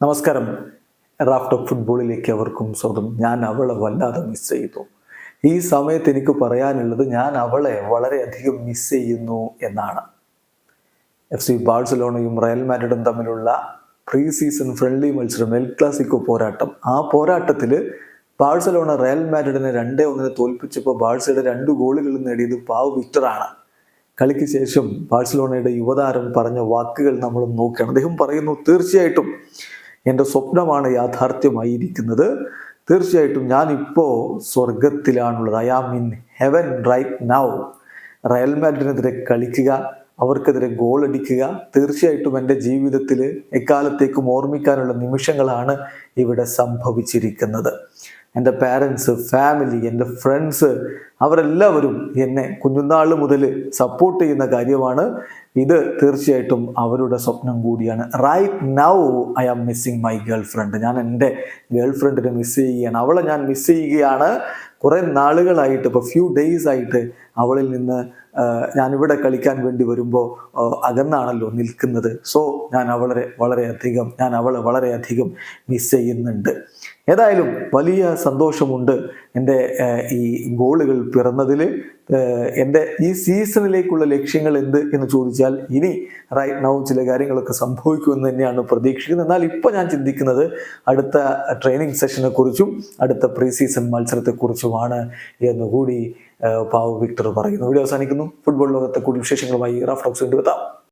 നമസ്കാരം. Raft of ഫുട്ബോളിലേക്ക് അവർക്കും സ്വന്തം ഞാൻ അവളെ വല്ലാതെ മിസ് ചെയ്തു ഈ സമയത്ത് എനിക്ക് പറയാനുള്ളത് ഞാൻ അവളെ വളരെയധികം മിസ് ചെയ്യുന്നു എന്നാണ്. എഫ് സി ബാഴ്സലോണയും റയൽ മാഡ്രിഡും തമ്മിലുള്ള പ്രീ സീസൺ ഫ്രണ്ട്ലി മത്സരം എൽ ക്ലാസിക്കോ പോരാട്ടം. ആ പോരാട്ടത്തിൽ ബാഴ്സലോണ റയൽ മാഡ്രിഡിനെ രണ്ടേ ഒന്നിനെ തോൽപ്പിച്ചപ്പോൾ ബാഴ്സയുടെ രണ്ട് ഗോളുകൾ നേടിയത് പാവ് വിക്ടറാണ്. കളിക്ക് ശേഷം ബാഴ്സലോണയുടെ യുവതാരം പറഞ്ഞ വാക്കുകൾ നമ്മൾ നോക്കുകയാണ്. അദ്ദേഹം പറയുന്നു തീർച്ചയായിട്ടും എന്റെ സ്വപ്നമാണ് യാഥാർത്ഥ്യമായിരിക്കുന്നത്. തീർച്ചയായിട്ടും ഞാനിപ്പോൾ സ്വർഗത്തിലാണുള്ളത് I am in heaven right now Real മാഡ്രിനെതിരെ കളിക്കുക അവർക്കെതിരെ ഗോൾ അടിക്കുക തീർച്ചയായിട്ടും എന്റെ ജീവിതത്തിൽ എക്കാലത്തേക്കും ഓർമ്മിക്കാനുള്ള നിമിഷങ്ങളാണ് ഇവിടെ സംഭവിച്ചിരിക്കുന്നത്. എന്റെ പാരൻസ് ഫാമിലി എന്റെ ഫ്രണ്ട്സ് അവരെല്ലാവരും എന്നെ കുഞ്ഞുനാൾ മുതൽ സപ്പോർട്ട് ചെയ്യുന്ന കാര്യമാണ്. ഇത് തീർച്ചയായിട്ടും അവരുടെ സ്വപ്നം കൂടിയാണ്. Right now I am missing my girlfriend ഞാൻ എന്റെ ഗേൾ ഫ്രണ്ടിനെ മിസ് ചെയ്യുകയാണ്. അവളെ ഞാൻ മിസ് ചെയ്യുകയാണ്. കുറേ നാളുകളായിട്ട് ഇപ്പോൾ ഫ്യൂ ഡേയ്സ് ആയിട്ട് അവളിൽ നിന്ന് ഞാനിവിടെ കളിക്കാൻ വേണ്ടി വരുമ്പോൾ അകന്നാണല്ലോ നിൽക്കുന്നത്. സോ ഞാൻ അവളെ വളരെയധികം ഞാൻ അവളെ വളരെയധികം മിസ് ചെയ്യുന്നുണ്ട്. ഏതായാലും വലിയ സന്തോഷമുണ്ട് എന്റെ ഈ ഗോളുകൾ പിറന്നതിൽ എന്റെ ഈ സീസണിലേക്കുള്ള ലക്ഷ്യങ്ങൾ എന്ത് എന്ന് ചോദിച്ചാൽ ഇനി റൈറ്റ് നൗ ചില കാര്യങ്ങളൊക്കെ സംഭവിക്കുമെന്ന് തന്നെയാണ് പ്രതീക്ഷിക്കുന്നത്. എന്നാൽ ഇപ്പോൾ ഞാൻ ചിന്തിക്കുന്നത് അടുത്ത ട്രെയിനിങ് സെഷനെ കുറിച്ചും അടുത്ത പ്രീ സീസൺ മത്സരത്തെക്കുറിച്ചുമാണ് എന്നുകൂടി പാവ വിക്ടർ പറയുന്നു. വീഡിയോ അവസാനിക്കുന്നു. ഫുട്ബോൾ ലോകത്തെ കൂടി വിശേഷങ്ങളുമായി റാഫ് ടോക്സ് എത്താം.